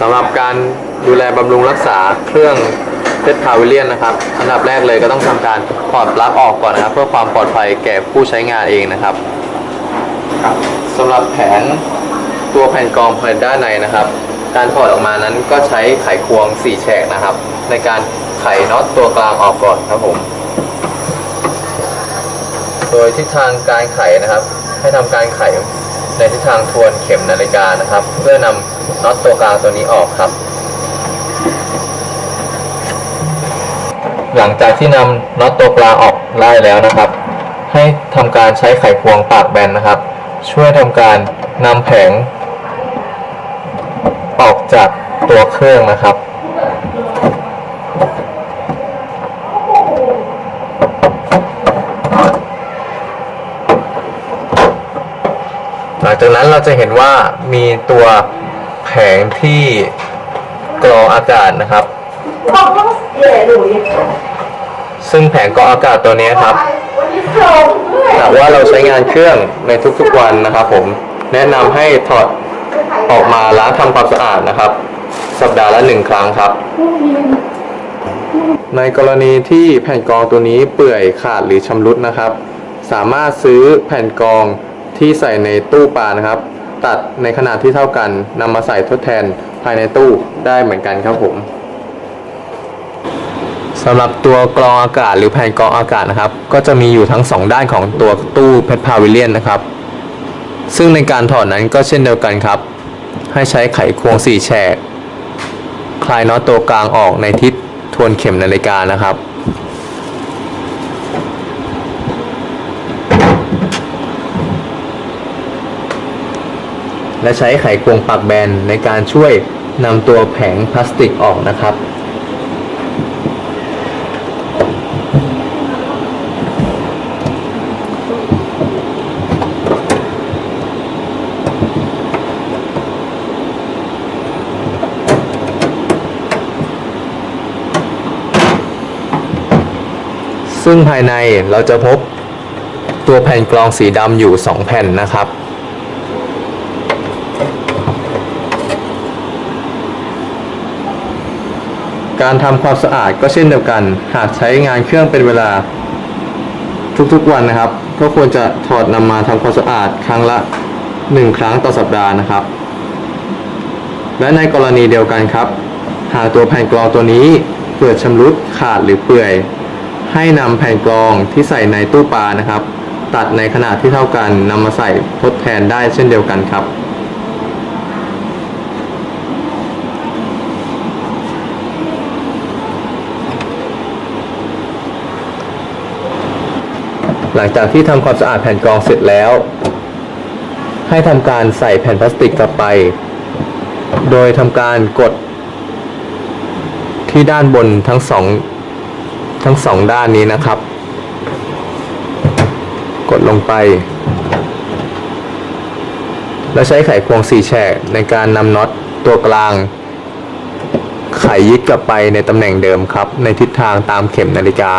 สำหรับการดูแลบำรุงรักษาเครื่องเพชรพาวิเลียนนะครับอันดับแรกเลยก็ต้องทำการถอดปลั๊กออกก่อนนะครับ เพื่อความปลอดภัยแก่ผู้ใช้งานเองนะครับครับสำหรับแผงตัวแผ่นกรองภายด้านในนะครับ การถอดออกมานั้นก็ใช้ไขควง 4 แฉกนะครับ ในการไขน็อตตัวกลางออกก่อนครับผม โดยทิศทางการไขนะครับ ให้ทำการไข ในทิศทางทวนเข็มนาฬิกานะครับ เพื่อนำน็อตตัวกลางตัวนี้ออกครับ หลังจากที่นำน็อตตัวกลางออกได้แล้วนะครับ ให้ทำการใช้ไขควงปากแบนนะครับ ช่วยทำการนำแผง ออกจากตัวเครื่องนะครับ ลังจากนั้นเราจะเห็นว่ามีตัวแผงที่กรองอากาศนะครับ ซึ่งแผงกรองอากาศตัวนี้ครับหากว่าเราใช้งานเครื่องในทุกๆวันนะครับผมแนะนำให้ถอดออกมาล้างทำความสะอาดนะครับ สัปดาห์ละหนึ่งครั้งครับ ในกรณีที่แผ่นกรองตัวนี้เปื่อยขาดหรือชำรุดนะครับ สามารถซื้อแผ่นกรอง ที่ใส่ในตู้ปลานะครับ ตัดในขนาดที่เท่ากันนำมาใส่ทดแทนภายในตู้ได้เหมือนกันครับผมสำหรับตัวกรองอากาศหรือแผ่นกรองอากาศนะครับ ก็จะมีอยู่ทั้งสองด้านของตัวตู้เพชรพาวิเลียนนะครับ ซึ่งในการถอดนั้นก็เช่นเดียวกันครับ ให้ใช้ไขควงสี่แฉก คลายน็อตตัวกลางออกในทิศทวนเข็มนาฬิกานะครับ และใช้ไขควงปากแบนในการช่วยนำตัวแผงพลาสติกออกนะครับ ซึ่งภายในเราจะพบตัวแผ่นกรองสีดำอยู่ 2 แผ่นนะครับ การทำความสะอาดก็เช่นเดียวกัน หากใช้งานเครื่องเป็นเวลาทุกๆวันนะครับ ก็ควรจะถอดนำมาทำความสะอาดครั้งละ 1 ครั้งต่อสัปดาห์นะครับ และในกรณีเดียวกันครับ หากตัวแผ่นกรองตัวนี้เกิดชำรุดขาดหรือเปื่อย ให้นำแผ่นกรองที่ใส่ในตู้ปลานะครับ ตัดในขนาดที่เท่ากันนำมาใส่ทดแทนได้เช่นเดียวกันครับ หลังจากที่ทำความสะอาดแผ่นกรองเสร็จแล้ว ให้ทำการใส่แผ่นพลาสติกกลับไป โดยทำการกด ที่ด้านบนทั้งสองทั้งสองด้านนี้นะครับ กดลงไป แล้วใช้ไขควงสี่แฉกในการนำน็อตตัวกลาง ไขยึดกลับไปในตำแหน่งเดิมครับ ในทิศทางตามเข็มนาฬิกา